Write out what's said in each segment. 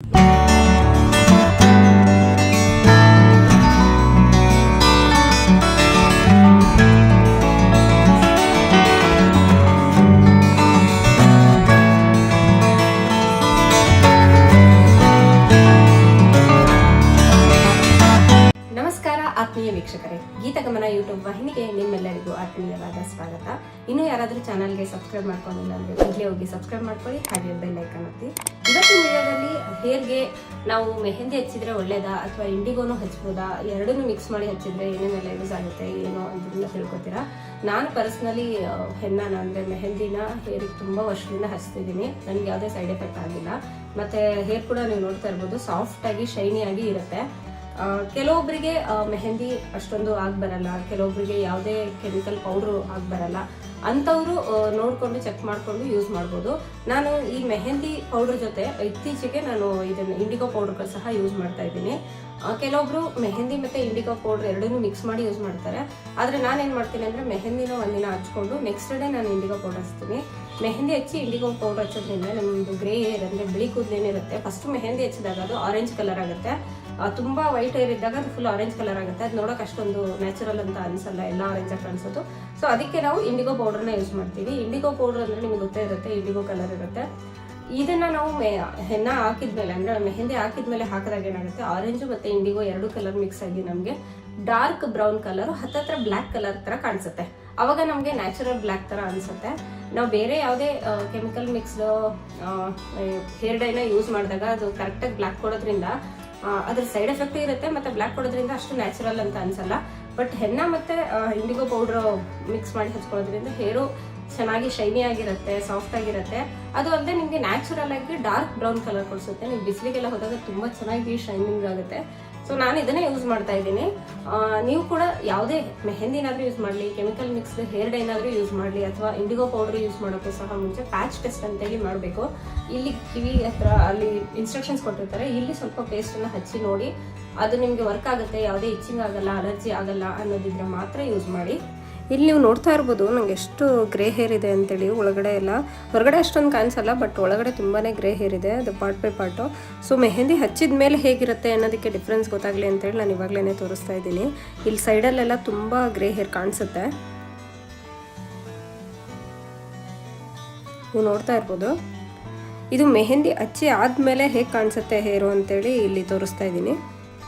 you ಆತ್ಮೀಯ ವೀಕ್ಷಕರೇ Geethagamana YouTube ವಾಹಿನಿಗೆ ನಿಮ್ಮೆಲ್ಲರಿಗೂ ಆತ್ಮೀಯವಾದ ಸ್ವಾಗತ. ಇನ್ನು ಯಾರಾದರೂ ಚಾನಲ್ಗೆ ಸಬ್ಸ್ಕ್ರೈಬ್ ಮಾಡ್ಕೊಂಡಿಲ್ಲ ಅಂದ್ರೆ ಈಗಲೇ ಹೋಗಿ ಸಬ್ಸ್ಕ್ರೈಬ್ ಮಾಡ್ಕೊಳ್ಳಿ, ಹಾಗೆ ಬೆಲ್ ಐಕನ್ ಒತ್ತಿ. ಇವತ್ತಿನ ವಿಡಿಯೋದಲ್ಲಿ ಹೇರ್ಗೆ ನಾವು ಮೆಹಂದಿ ಹಚ್ಚಿದ್ರೆ ಒಳ್ಳೇದಾ ಅಥವಾ ಇಂಡಿಗೋನು ಹಚ್ಬೋದಾ? ಎರಡನ್ನೂ ಮಿಕ್ಸ್ ಮಾಡಿ ಹಚ್ಚಿದ್ರೆ ಏನೇನೆಲ್ಲ ಯೂಸ್ ಆಗುತ್ತೆ, ಏನೋ ಅನ್ನೋದನ್ನ ತಿಳ್ಕೊತೀರಾ? ನಾನು ಪರ್ಸ್ನಲಿ ಹೆನ್ನಾನ ಅಂದರೆ ಮೆಹಂದಿನ ಹೇರಿಗೆ ತುಂಬಾ ವರ್ಷದಿಂದ ಹಚ್ತಿದ್ದೀನಿ. ನನಗೆ ಯಾವುದೇ ಸೈಡ್ ಎಫೆಕ್ಟ್ ಆಗಿಲ್ಲ. ಮತ್ತೆ ಹೇರ್ ಕೂಡ ನೀವು ನೋಡ್ತಾ ಇರ್ಬೋದು ಸಾಫ್ಟಾಗಿ ಶೈನಿಯಾಗಿ ಇರುತ್ತೆ. ಕೆಲವೊಬ್ಬರಿಗೆ ಮೆಹಂದಿ ಅಷ್ಟೊಂದು ಆಗ್ ಬರಲ್ಲ ಕೆಲವೊಬ್ಬರಿಗೆ ಯಾವುದೇ ಕೆಮಿಕಲ್ ಪೌಡ್ರು ಆಗ್ ಬರಲ್ಲ. ಅಂಥವರು ನೋಡಿಕೊಂಡು ಚೆಕ್ ಮಾಡಿಕೊಂಡು ಯೂಸ್ ಮಾಡ್ಬೋದು. ನಾನು ಈ ಮೆಹಂದಿ ಪೌಡರ್ ಜೊತೆ ಇತ್ತೀಚೆಗೆ ನಾನು ಇದನ್ನು ಇಂಡಿಗೋ ಪೌಡರ್ ಸಹ ಯೂಸ್ ಮಾಡ್ತಾ ಇದ್ದೀನಿ. ಕೆಲವೊಬ್ರು ಮೆಹಂದಿ ಮತ್ತೆ ಇಂಡಿಗೋ ಪೌಡ್ರ್ ಎರಡನ್ನೂ ಮಿಕ್ಸ್ ಮಾಡಿ ಯೂಸ್ ಮಾಡ್ತಾರೆ. ಆದರೆ ನಾನೇನು ಮಾಡ್ತೀನಿ ಅಂದರೆ ಮೆಹಂದಿನ ಒಂದಿನ ಹಚ್ಕೊಂಡು ನೆಕ್ಸ್ಟ್ ಡೇ ನಾನು ಇಂಡಿಗೋ ಪೌಡರ್ ಹಚ್ತೀನಿ. ಮೆಹಂದಿ ಹಚ್ಚಿ ಇಂಡಿಗೋ ಪೌಡರ್ ಹಚ್ಚೋದ್ರಿಂದ ನಮ್ಮದು ಗ್ರೇ ಏರ್ ಅಂದರೆ ಬಿಳಿ ಕೂದಲೇನಿರುತ್ತೆ. ಫಸ್ಟ್ ಮೆಹಂದಿ ಹಚ್ಚಿದಾಗ ಅದು ಆರೆಂಜ್ ಕಲರ್ ಆಗುತ್ತೆ. ತುಂಬಾ ವೈಟ್ ಹೇರ್ ಇದ್ದಾಗ ಅದು ಫುಲ್ ಆರೆಂಜ್ ಕಲರ್ ಆಗುತ್ತೆ. ಅದು ನೋಡೋಕೆ ಅಷ್ಟೊಂದು ನ್ಯಾಚುರಲ್ ಅಂತ ಅನ್ಸಲ್ಲ, ಎಲ್ಲ ಆರೆಂಜ್ ಆಗಿ ಕಾಣಿಸೋದು. ಸೊ ಅದಕ್ಕೆ ನಾವು ಇಂಡಿಗೋ ಪೌಡರ್ನ ಯೂಸ್ ಮಾಡ್ತೀವಿ. ಇಂಡಿಗೋ ಪೌಡರ್ ಅಂದರೆ ನಿಮ್ಗೆ ಗೊತ್ತೇ ಇರುತ್ತೆ ಇಂಡಿಗೋ ಕಲರ್ ಇರುತ್ತೆ. ಇದನ್ನ ನಾವು ಮೆ ಹೆನ್ನ ಹಾಕಿದ್ಮೇಲೆ, ಅಂದ್ರೆ ಮೆಹಂದಿ ಹಾಕಿದ್ಮೇಲೆ ಹಾಕಿದಾಗ ಏನಾಗುತ್ತೆ? ಆರೆಂಜು ಮತ್ತೆ ಇಂಡಿಗೋ ಎರಡು ಕಲರ್ ಮಿಕ್ಸ್ ಆಗಿ ನಮಗೆ ಡಾರ್ಕ್ ಬ್ರೌನ್ ಕಲರ್ ಹತ್ತತ್ರ ಬ್ಲ್ಯಾಕ್ ಕಲರ್ ತರ ಕಾಣಿಸುತ್ತೆ. ಅವಾಗ ನಮಗೆ ನ್ಯಾಚುರಲ್ ಬ್ಲ್ಯಾಕ್ ತರ ಅನಿಸುತ್ತೆ. ನಾವು ಬೇರೆ ಯಾವುದೇ ಕೆಮಿಕಲ್ ಮಿಕ್ಸ್ಡ್ ಹೇರ್ ಡೈನ ಯೂಸ್ ಮಾಡಿದಾಗ ಅದು ಕರೆಕ್ಟಾಗಿ ಬ್ಲ್ಯಾಕ್ ಕೊಡೋದ್ರಿಂದ ಅದ್ರ ಸೈಡ್ ಎಫೆಕ್ಟ್ ಇರುತ್ತೆ, ಮತ್ತೆ ಬ್ಲ್ಯಾಕ್ ಕೊಡೋದ್ರಿಂದ ಅಷ್ಟು ನ್ಯಾಚುರಲ್ ಅಂತ ಅನ್ಸಲ್ಲ. ಬಟ್ ಹೆನ್ನ ಮತ್ತೆ ಇಂಡಿಗೋ ಪೌಡರ್ ಮಿಕ್ಸ್ ಮಾಡಿ ಹಚ್ಕೊಳ್ಳೋದ್ರಿಂದ ಹೇರು ಚೆನ್ನಾಗಿ ಶೈನಿ ಆಗಿರುತ್ತೆ ಸಾಫ್ಟ್ ಆಗಿರುತ್ತೆ. ಅದು ಅಲ್ಲದೆ ನಿಮಗೆ ನ್ಯಾಚುರಲ್ ಆಗಿ ಡಾರ್ಕ್ ಬ್ರೌನ್ ಕಲರ್ ಕೊಡಿಸುತ್ತೆ. ನೀವು ಬಿಸಿಲಿಗೆಲ್ಲ ಹೋದಾಗ ತುಂಬಾ ಚೆನ್ನಾಗಿ ಶೈನಿಂಗ್ ಆಗುತ್ತೆ. ಸೊ ನಾನು ಇದನ್ನೇ ಯೂಸ್ ಮಾಡ್ತಾ ಇದ್ದೀನಿ. ನೀವು ಕೂಡ ಯಾವುದೇ ಮೆಹೆಂದಿನಾದರೂ ಯೂಸ್ ಮಾಡಲಿ ಕೆಮಿಕಲ್ ಮಿಕ್ಸ್ಡ್ ಹೇರ್ ಡೈನಾದರೂ ಯೂಸ್ ಮಾಡಲಿ, ಅಥವಾ ಇಂಡಿಗೋ ಪೌಡರ್ ಯೂಸ್ ಮಾಡೋಕ್ಕೂ ಸಹ ಮುಂಚೆ ಪ್ಯಾಚ್ ಟೆಸ್ಟ್ ಅಂತೇಳಿ ಮಾಡಬೇಕು. ಇಲ್ಲಿ ಕಿವಿ ಹತ್ರ ಅಲ್ಲಿ ಇನ್ಸ್ಟ್ರಕ್ಷನ್ಸ್ ಕೊಟ್ಟಿರ್ತಾರೆ. ಇಲ್ಲಿ ಸ್ವಲ್ಪ ಪೇಸ್ಟನ್ನು ಹಚ್ಚಿ ನೋಡಿ, ಅದು ನಿಮಗೆ ವರ್ಕ್ ಆಗುತ್ತೆ, ಯಾವುದೇ ಇಚ್ಚಿಂಗ್ ಆಗಲ್ಲ ಅಲರ್ಜಿ ಆಗಲ್ಲ ಅನ್ನೋದಿದ್ರೆ ಮಾತ್ರ ಯೂಸ್ ಮಾಡಿ. ಇಲ್ಲಿ ನೀವು ನೋಡ್ತಾ ಇರ್ಬೋದು, ನಂಗೆ ಎಷ್ಟು ಗ್ರೇ ಹೇರ್ ಇದೆ ಅಂತೇಳಿ. ಒಳಗಡೆ ಎಲ್ಲ, ಹೊರಗಡೆ ಅಷ್ಟೊಂದು ಕಾಣಿಸಲ್ಲ ಬಟ್ ಒಳಗಡೆ ತುಂಬಾ ಗ್ರೇ ಹೇರ್ ಇದೆ, ಅದು part by part so mehndi ಹಚ್ಚಿದ ಮೇಲೆ ಹೇಗಿರುತ್ತೆ ಅನ್ನೋದಕ್ಕೆ ಡಿಫ್ರೆನ್ಸ್ ಗೊತ್ತಾಗಲಿ ಅಂತೇಳಿ ನಾನು ಇವಾಗಲೇ ತೋರಿಸ್ತಾ ಇದ್ದೀನಿ. ಇಲ್ಲಿ ಸೈಡಲ್ಲೆಲ್ಲ ತುಂಬ ಗ್ರೇ ಹೇರ್ ಕಾಣಿಸುತ್ತೆ. ನೀವು ನೋಡ್ತಾ ಇರ್ಬೋದು. ಇದು ಮೆಹಂದಿ ಹಚ್ಚಿ ಆದಮೇಲೆ ಹೇಗೆ ಕಾಣಿಸುತ್ತೆ ಹೇರು ಅಂತೇಳಿ ಇಲ್ಲಿ ತೋರಿಸ್ತಾ ಇದ್ದೀನಿ.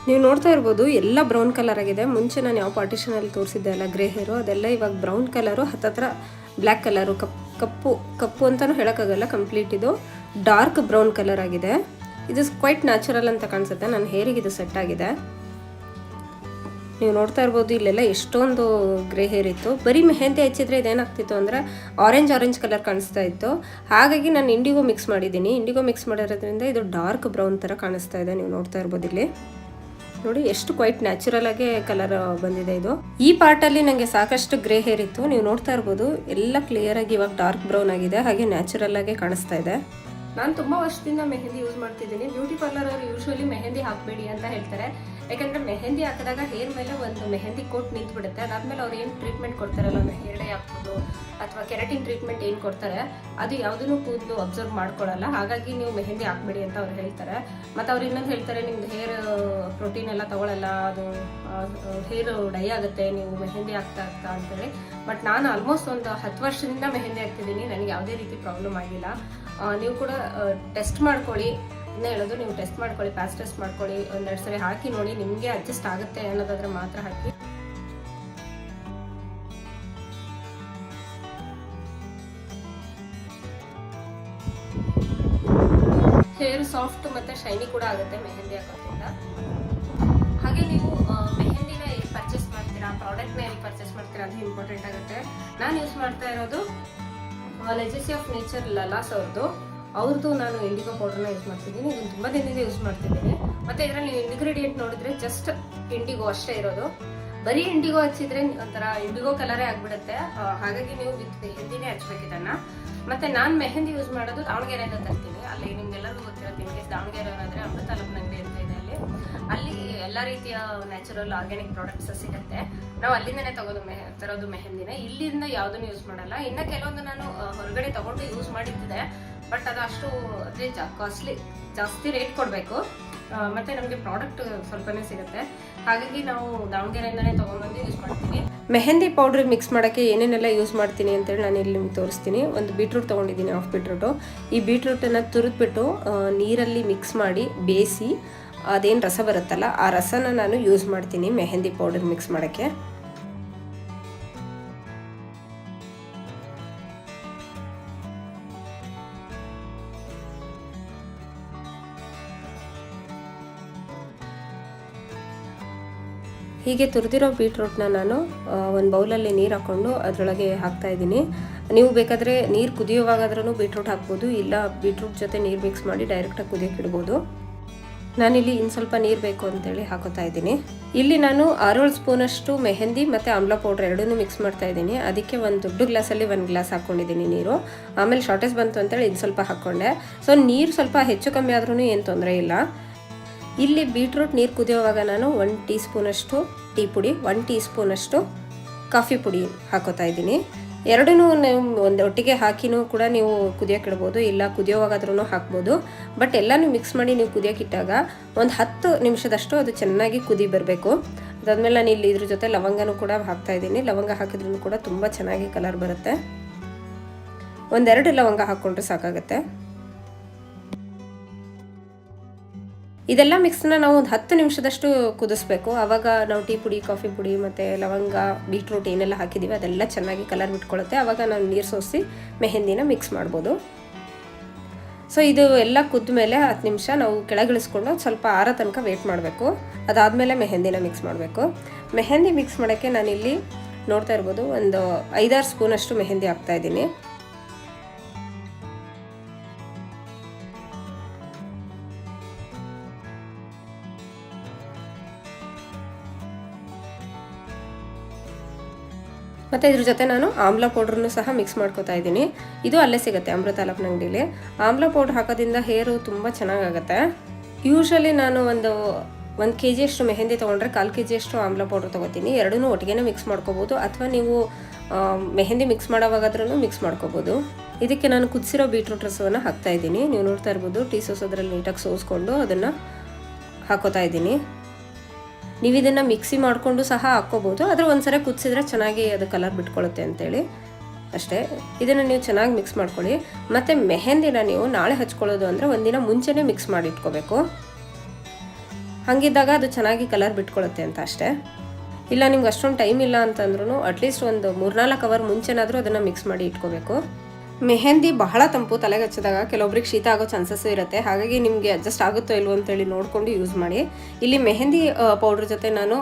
ನೀವು ನೋಡ್ತಾ ಇರ್ಬೋದು, ಎಲ್ಲ ಬ್ರೌನ್ ಕಲರ್ ಆಗಿದೆ. ಮುಂಚೆ ನಾನು ಯಾವ ಪಾರ್ಟಿಷನಲ್ಲಿ ತೋರಿಸಿದ್ದೆ ಅಲ್ಲ ಗ್ರೇ ಹೇರು ಅದೆಲ್ಲ ಇವಾಗ ಬ್ರೌನ್ ಕಲರು ಹತ್ತತ್ರ ಬ್ಲ್ಯಾಕ್ ಕಲರು ಕಪ್ ಕಪ್ಪು ಕಪ್ಪು ಅಂತಲೂ ಹೇಳೋಕ್ಕಾಗಲ್ಲ ಕಂಪ್ಲೀಟ್ ಇದು. ಡಾರ್ಕ್ ಬ್ರೌನ್ ಕಲರ್ ಆಗಿದೆ. ಇದು ಕ್ವೈಟ್ ನ್ಯಾಚುರಲ್ ಅಂತ ಕಾಣಿಸುತ್ತೆ. ನನ್ನ ಹೇರಿಗೆ ಇದು ಸೆಟ್ ಆಗಿದೆ. ನೀವು ನೋಡ್ತಾ ಇರ್ಬೋದು, ಇಲ್ಲೆಲ್ಲ ಎಷ್ಟೊಂದು ಗ್ರೇ ಹೇರ್ ಇತ್ತು. ಬರೀ ಮೆಹಂದಿ ಹಚ್ಚಿದ್ರೆ ಇದೇನಾಗ್ತಿತ್ತು ಅಂದರೆ ಆರೆಂಜ್ ಆರೆಂಜ್ ಕಲರ್ ಕಾಣಿಸ್ತಾ ಇತ್ತು. ಹಾಗಾಗಿ ನಾನು ಇಂಡಿಗೋ ಮಿಕ್ಸ್ ಮಾಡಿದ್ದೀನಿ. ಇಂಡಿಗೋ ಮಿಕ್ಸ್ ಮಾಡಿರೋದ್ರಿಂದ ಇದು ಡಾರ್ಕ್ ಬ್ರೌನ್ ಥರ ಕಾಣಿಸ್ತಾ ಇದೆ, ನೀವು ನೋಡ್ತಾ ಇರ್ಬೋದು ಇಲ್ಲಿ. ನೋಡಿ, ಎಷ್ಟು ಕ್ವೈಟ್ ನ್ಯಾಚುರಲ್ ಆಗಿ ಕಲರ್ ಬಂದಿದೆ ಇದು. ಈ ಪಾರ್ಟ್ ಅಲ್ಲಿ ನನಗೆ ಸಾಕಷ್ಟು ಗ್ರೇ ಹೇರ್ ಇತ್ತು. ನೀವು ನೋಡ್ತಾ ಇರ್ಬೋದು, ಎಲ್ಲ ಕ್ಲಿಯರ್ ಆಗಿ ಇವಾಗ ಡಾರ್ಕ್ ಬ್ರೌನ್ ಆಗಿದೆ. ಹಾಗೆ ನ್ಯಾಚುರಲ್ ಆಗಿ ಕಾಣಿಸ್ತಾ ಇದೆ. ನಾನು ತುಂಬಾ ವರ್ಷದಿಂದ ಮೆಹಂದಿ ಯೂಸ್ ಮಾಡ್ತಿದ್ದೀನಿ. ಬ್ಯೂಟಿ ಪಾರ್ಲರ್ ಅವರು ಯೂಶುವಲಿ ಮೆಹಂದಿ ಹಾಕಬೇಡಿ ಅಂತ ಹೇಳ್ತಾರೆ. ಯಾಕಂದ್ರೆ ಮೆಹಂದಿ ಹಾಕಿದಾಗ ಹೇರ್ ಮೇಲೆ ಒಂದು ಮೆಹಂದಿ ಕೋಟ್ ನಿಂತು ಬಿಡುತ್ತೆ ಅದಾದ್ಮೇಲೆ ಅವ್ರು ಏನು ಟ್ರೀಟ್ಮೆಂಟ್ ಕೊಡ್ತಾರಲ್ಲ ಹೇರ್ ಡೈ ಹಾಕ್ಬೋದು ಅಥವಾ ಕೆರಟಿನ್ ಟ್ರೀಟ್ಮೆಂಟ್ ಏನು ಕೊಡ್ತಾರೆ, ಅದು ಯಾವುದನ್ನು ಕೂದಲು ಅಬ್ಸರ್ವ್ ಮಾಡ್ಕೊಳ್ಳಲ್ಲ ಹಾಗಾಗಿ ನೀವು ಮೆಹಂದಿ ಹಾಕ್ಬೇಡಿ ಅಂತ ಅವ್ರು ಹೇಳ್ತಾರೆ. ಮತ್ತು ಅವ್ರು ಇನ್ನೊಂದು ಹೇಳ್ತಾರೆ, ನಿಮ್ದು ಹೇರ್ ಪ್ರೋಟೀನ್ ಎಲ್ಲ ತಗೊಳ್ಳಲ್ಲ ಅದು ಹೇರ್ ಡೈ ಆಗುತ್ತೆ, ನೀವು ಮೆಹಂದಿ ಹಾಕ್ತಾ ಆಗ್ತಾ ಅಂತೇಳಿ ಬಟ್ ನಾನು ಆಲ್ಮೋಸ್ಟ್ ಒಂದು ಹತ್ತು ವರ್ಷದಿಂದ ಮೆಹಂದಿ ಹಾಕ್ತಿದ್ದೀನಿ, ನನಗೆ ಯಾವುದೇ ರೀತಿ ಪ್ರಾಬ್ಲಮ್ ಆಗಿಲ್ಲ. ನೀವು ಕೂಡ ಟೆಸ್ಟ್ ಮಾಡ್ಕೊಳ್ಳಿ. ಇನ್ನೂ ಹೇಳೋದು ನೀವು ಟೆಸ್ಟ್ ಮಾಡ್ಕೊಳ್ಳಿ ಪ್ಯಾಸ್ ಟೆಸ್ಟ್ ಮಾಡ್ಕೊಳ್ಳಿ, ಒಂದೆರಡು ಸರಿ ಹಾಕಿ ನೋಡಿ ನಿಮಗೆ ಅಡ್ಜಸ್ಟ್ ಆಗುತ್ತೆ ಅನ್ನೋದಾದ್ರೆ ಮಾತ್ರ ಹಾಕಿ. ಹೇರ್ ಸಾಫ್ಟ್ ಮತ್ತು ಶೈನಿ ಕೂಡ ಆಗುತ್ತೆ ಮೆಹಂದಿ ಹಾಕೋದ್ರಿಂದ. ಹಾಗೆ ನೀವು ಮೆಹಂದಿನ ಎಲ್ಲಿ ಪರ್ಚೇಸ್ ಮಾಡ್ತೀರಾ ಪ್ರಾಡಕ್ಟ್ನ ಎಲ್ಲಿ ಪರ್ಚೇಸ್ ಮಾಡ್ತೀರಾ ಅದು ಇಂಪಾರ್ಟೆಂಟ್ ಆಗುತ್ತೆ. ನಾನು ಯೂಸ್ ಮಾಡ್ತಾ ಇರೋದು ಲೆಜೆಸಿ ಆಫ್ ನೇಚರ್ ಲಲಾಸ್ ಅವ್ರದ್ದು ಅವ್ರದ್ದು ನಾನು ಇಂಡಿಗೋ ಪೌಡರ್ನ ಯೂಸ್ ಮಾಡ್ತಿದ್ದೀನಿ. ಇದನ್ನು ತುಂಬ ದಿನದಿಂದ ಯೂಸ್ ಮಾಡ್ತಿದ್ದೀನಿ. ಮತ್ತೆ ಇದರಲ್ಲಿ ನೀವು ಇಂಗ್ರೀಡಿಯೆಂಟ್ ನೋಡಿದ್ರೆ ಜಸ್ಟ್ ಇಂಡಿಗೋ ಅಷ್ಟೇ ಇರೋದು. ಬರೀ ಇಂಡಿಗೋ ಹಚ್ಚಿದ್ರೆ ಒಂಥರ ಇಂಡಿಗೋ ಕಲರೇ ಆಗ್ಬಿಡುತ್ತೆ. ಹಾಗಾಗಿ ನೀವು ವಿತ್ ಮೆಹಂದಿನೇ ಹಚ್ಬೇಕು ಇದನ್ನ. ಮತ್ತೆ ನಾನು ಮೆಹಂದಿ ಯೂಸ್ ಮಾಡೋದು ದಾವಣಗೆರೆಯಿಂದ ತರ್ತೀನಿ. ಅಲ್ಲಿ ನಿಮ್ಗೆಲ್ಲರಿಗೂ ಗೊತ್ತಿರುತ್ತೆ, ಇನ್ ದಾವಣಗೆರೆ ಅಂದ್ರೆ ಅಮೃತ ಲಗ್ನ ಅಲ್ಲಿ ಎಲ್ಲ ರೀತಿಯ ನ್ಯಾಚುರಲ್ ಆರ್ಗ್ಯಾನಿಕ್ ಪ್ರಾಡಕ್ಟ್ಸ್ ಸಿಗುತ್ತೆ. ನಾವು ಅಲ್ಲಿಂದನೇ ತಗೋದು ಮೆಹ ತರೋದು ಮೆಹಂದಿನ. ಇಲ್ಲಿಂದ ಯಾವುದನ್ನು ಯೂಸ್ ಮಾಡಲ್ಲ. ಇನ್ನು ಕೆಲವೊಂದು ನಾನು ಹೊರಗಡೆ ತಗೊಂಡು ಯೂಸ್ ಮಾಡಿದ್ದೆ ಬಟ್ ಅದು ಅಷ್ಟು, ಅದೇ ಕಾಸ್ಟ್ಲಿ ಜಾಸ್ತಿ ರೇಟ್ ಕೊಡಬೇಕು. ಮತ್ತೆ ನಮಗೆ ಪ್ರಾಡಕ್ಟ್ ಸ್ವಲ್ಪನೇ ಸಿಗುತ್ತೆ. ಹಾಗಾಗಿ ನಾವು ದಾವಣಗೆರೆಯಿಂದನೇ ತೊಗೊಂಡ್ಬಂದು ಯೂಸ್ ಮಾಡ್ತೀವಿ. ಮೆಹಂದಿ ಪೌಡ್ರ್ ಮಿಕ್ಸ್ ಮಾಡೋಕ್ಕೆ ಏನೇನೆಲ್ಲ ಯೂಸ್ ಮಾಡ್ತೀನಿ ಅಂತೇಳಿ ನಾನು ಇಲ್ಲಿ ನಿಮ್ಗೆ ತೋರಿಸ್ತೀನಿ. ಒಂದು ಬೀಟ್ರೂಟ್ ತೊಗೊಂಡಿದ್ದೀನಿ ಆಫ್ ಬೀಟ್ರೂಟು ಈ ಬೀಟ್ರೂಟನ್ನು ತುರಿದ್ಬಿಟ್ಟು ನೀರಲ್ಲಿ ಮಿಕ್ಸ್ ಮಾಡಿ, ಬೇಯಿಸಿ ಅದೇನು ರಸ ಬರುತ್ತಲ್ಲ, ಆ ರಸನ ನಾನು ಯೂಸ್ ಮಾಡ್ತೀನಿ ಮೆಹಂದಿ ಪೌಡರ್ ಮಿಕ್ಸ್ ಮಾಡೋಕ್ಕೆ. ಹೀಗೆ ತುರಿದಿರೋ ಬೀಟ್ರೂಟ್ನ ನಾನು ಒಂದು ಬೌಲಲ್ಲಿ ನೀರು ಹಾಕ್ಕೊಂಡು ಅದರೊಳಗೆ ಹಾಕ್ತಾ ಇದ್ದೀನಿ. ನೀವು ಬೇಕಾದರೆ ನೀರು ಕುದಿಯುವಾಗಾದ್ರೂ ಬೀಟ್ರೂಟ್ ಹಾಕ್ಬೋದು, ಇಲ್ಲ ಬೀಟ್ರೂಟ್ ಜೊತೆ ನೀರು ಮಿಕ್ಸ್ ಮಾಡಿ ಡೈರೆಕ್ಟಾಗಿ ಕುದಿಯೋಕೆ ಇಡ್ಬೋದು. ನಾನಿಲ್ಲಿ ಇನ್ನು ಸ್ವಲ್ಪ ನೀರು ಬೇಕು ಅಂತೇಳಿ ಹಾಕೋತಾ ಇದ್ದೀನಿ. ಇಲ್ಲಿ ನಾನು ಆರೇಳು ಸ್ಪೂನಷ್ಟು ಮೆಹಂದಿ ಮತ್ತು ಆಮ್ಲ ಪೌಡ್ರ್ ಎರಡೂ ಮಿಕ್ಸ್ ಮಾಡ್ತಾ ಇದ್ದೀನಿ. ಅದಕ್ಕೆ ಒಂದು ದೊಡ್ಡ ಗ್ಲಾಸಲ್ಲಿ ಒಂದು ಗ್ಲಾಸ್ ಹಾಕ್ಕೊಂಡಿದ್ದೀನಿ ನೀರು. ಆಮೇಲೆ ಶಾರ್ಟೇಜ್ ಬಂತು ಅಂತೇಳಿ ಇನ್ನು ಸ್ವಲ್ಪ ಹಾಕ್ಕೊಂಡೆ ಸೊ ನೀರು ಸ್ವಲ್ಪ ಹೆಚ್ಚು ಕಮ್ಮಿ ಆದ್ರೂ ಏನು ತೊಂದರೆ ಇಲ್ಲ. ಇಲ್ಲಿ ಬೀಟ್ರೂಟ್ ನೀರು ಕುದಿಯೋವಾಗ ನಾನು ಒನ್ ಟೀ ಸ್ಪೂನಷ್ಟು ಟೀ ಪುಡಿ ಒನ್ ಟೀ ಸ್ಪೂನಷ್ಟು ಕಾಫಿ ಪುಡಿ ಹಾಕೋತಾ ಇದ್ದೀನಿ. ಎರಡೂ ಒಂದು ಒಟ್ಟಿಗೆ ಹಾಕಿನೂ ಕೂಡ ನೀವು ಕುದಿಯೋಕೆ ಇಡ್ಬೋದು, ಇಲ್ಲ ಕುದಿಯೋವಾಗಾದ್ರೂ ಹಾಕ್ಬೋದು. ಬಟ್ ಎಲ್ಲನೂ ಮಿಕ್ಸ್ ಮಾಡಿ ನೀವು ಕುದಿಯೋಕೆ ಇಟ್ಟಾಗ ಒಂದು ಹತ್ತು ನಿಮಿಷದಷ್ಟು ಅದು ಚೆನ್ನಾಗಿ ಕುದಿ ಬರಬೇಕು. ಅದಾದಮೇಲೆ ನಾನು ಇಲ್ಲಿ ಇದ್ರ ಜೊತೆ ಲವಂಗನೂ ಕೂಡ ಹಾಕ್ತಾ ಇದ್ದೀನಿ. ಲವಂಗ ಹಾಕಿದ್ರೂ ಕೂಡ ತುಂಬ ಚೆನ್ನಾಗಿ ಕಲರ್ ಬರುತ್ತೆ. ಒಂದೆರಡು ಲವಂಗ ಹಾಕ್ಕೊಂಡ್ರೆ ಸಾಕಾಗುತ್ತೆ. ಇದೆಲ್ಲ ಮಿಕ್ಸ್ನ ನಾವು ಒಂದು ಹತ್ತು ನಿಮಿಷದಷ್ಟು ಕುದಿಸ್ಬೇಕು. ಆವಾಗ ನಾವು ಟೀ ಪುಡಿ, ಕಾಫಿ ಪುಡಿ ಮತ್ತು ಲವಂಗ ಬೀಟ್ರೂಟ್ ಏನೆಲ್ಲ ಹಾಕಿದ್ದೀವಿ ಅದೆಲ್ಲ ಚೆನ್ನಾಗಿ ಕಲರ್ ಬಿಟ್ಕೊಳ್ಳುತ್ತೆ ಆವಾಗ ನಾವು ನೀರು ಸೋಸಿ ಮೆಹಂದಿನ ಮಿಕ್ಸ್ ಮಾಡ್ಬೋದು. ಸೊ ಇದು ಎಲ್ಲ ಕುದ್ದ ಮೇಲೆ ಹತ್ತು ನಿಮಿಷ ನಾವು ಕೆಳಗಿಳಿಸ್ಕೊಂಡು ಸ್ವಲ್ಪ ಆರ ತನಕ ವೇಟ್ ಮಾಡಬೇಕು. ಅದಾದಮೇಲೆ ಮೆಹಂದಿನ ಮಿಕ್ಸ್ ಮಾಡಬೇಕು. ಮೆಹಂದಿ ಮಿಕ್ಸ್ ಮಾಡೋಕ್ಕೆ ನಾನಿಲ್ಲಿ ನೋಡ್ತಾ ಇರ್ಬೋದು ಒಂದು ಐದಾರು ಸ್ಪೂನಷ್ಟು ಮೆಹಂದಿ ಹಾಕ್ತಾ ಮತ್ತು ಇದ್ರ ಜೊತೆ ನಾನು ಆಮ್ಲ ಪೌಡ್ರನ್ನು ಸಹ ಮಿಕ್ಸ್ ಮಾಡ್ಕೋತಾ ಇದ್ದೀನಿ. ಇದು ಅಲ್ಲೇ ಸಿಗುತ್ತೆ ಅಮೃತ ಅಲಪ್ನ ಅಂಗಡಿಲಿ. ಆಮ್ಲ ಪೌಡ್ರ್ ಹಾಕೋದ್ರಿಂದ ಹೇರು ತುಂಬ ಚೆನ್ನಾಗಾಗುತ್ತೆ. ಯೂಶಲಿ ನಾನು ಒಂದು ಒಂದು ಕೆ ಜಿಯಷ್ಟು ಮೆಹಂದಿ ತೊಗೊಂಡ್ರೆ ಕಾಲು ಕೆ ಜಿಯಷ್ಟು ಆಮ್ಲ ಪೌಡ್ರ್ ತೊಗೋತೀನಿ. ಎರಡನ್ನೂ ಒಟ್ಟಿಗೆ ಮಿಕ್ಸ್ ಮಾಡ್ಕೋಬೋದು. ಅಥವಾ ನೀವು ಮೆಹಂದಿ ಮಿಕ್ಸ್ ಮಾಡೋವಾಗಾದ್ರೂ ಮಿಕ್ಸ್ ಮಾಡ್ಕೋಬೋದು. ಇದಕ್ಕೆ ನಾನು ಕುದಿಸಿರೋ ಬೀಟ್ರೂಟ್ ರಸವನ್ನು ಹಾಕ್ತಾ ಇದ್ದೀನಿ. ನೀವು ನೋಡ್ತಾ ಇರ್ಬೋದು ಟೀ ಸೋಸೋದ್ರಲ್ಲಿ ನೀಟಾಗಿ ಸೋಸ್ಕೊಂಡು ಅದನ್ನು ಹಾಕೋತಾ ಇದ್ದೀನಿ. ನೀವು ಇದನ್ನು ಮಿಕ್ಸಿ ಮಾಡಿಕೊಂಡು ಸಹ ಹಾಕ್ಕೋಬೋದು. ಆದರೆ ಒಂದ್ಸರಿ ಕುದಿಸಿದ್ರೆ ಚೆನ್ನಾಗಿ ಅದು ಕಲರ್ ಬಿಟ್ಕೊಳ್ಳುತ್ತೆ ಅಂತೇಳಿ. ಅಷ್ಟೇ. ಇದನ್ನು ನೀವು ಚೆನ್ನಾಗಿ ಮಿಕ್ಸ್ ಮಾಡ್ಕೊಳ್ಳಿ. ಮತ್ತು ಮೆಹಂದಿನ ನೀವು ನಾಳೆ ಹಚ್ಕೊಳ್ಳೋದು ಅಂದರೆ ಒಂದಿನ ಮುಂಚೆನೇ ಮಿಕ್ಸ್ ಮಾಡಿ ಇಟ್ಕೋಬೇಕು. ಹಾಗಿದ್ದಾಗ ಅದು ಚೆನ್ನಾಗಿ ಕಲರ್ ಬಿಟ್ಕೊಳ್ಳುತ್ತೆ ಅಂತ ಅಷ್ಟೇ. ಇಲ್ಲ, ನಿಮ್ಗೆ ಅಷ್ಟೊಂದು ಟೈಮ್ ಇಲ್ಲ ಅಂತಂದ್ರೂ ಅಟ್ಲೀಸ್ಟ್ ಒಂದು ಮೂರ್ನಾಲ್ಕು ಅವರ್ ಮುಂಚೆನಾದರೂ ಅದನ್ನು ಮಿಕ್ಸ್ ಮಾಡಿ ಇಟ್ಕೋಬೇಕು. ಮೆಹಂದಿ ಬಹಳ ತಂಪು ತಲೆಗೆ ಹಚ್ಚಿದಾಗ ಕೆಲವೊಬ್ರಿಗೆ ಶೀತ ಆಗೋ ಚಾನ್ಸಸ್ ಇರುತ್ತೆ. ಹಾಗಾಗಿ ನಿಮಗೆ ಅಡ್ಜಸ್ಟ್ ಆಗುತ್ತೋ ಇಲ್ವೋ ಅಂತೇಳಿ ನೋಡಿಕೊಂಡು ಯೂಸ್ ಮಾಡಿ. ಇಲ್ಲಿ ಮೆಹೆಂದಿ ಪೌಡ್ರ್ ಜೊತೆ ನಾನು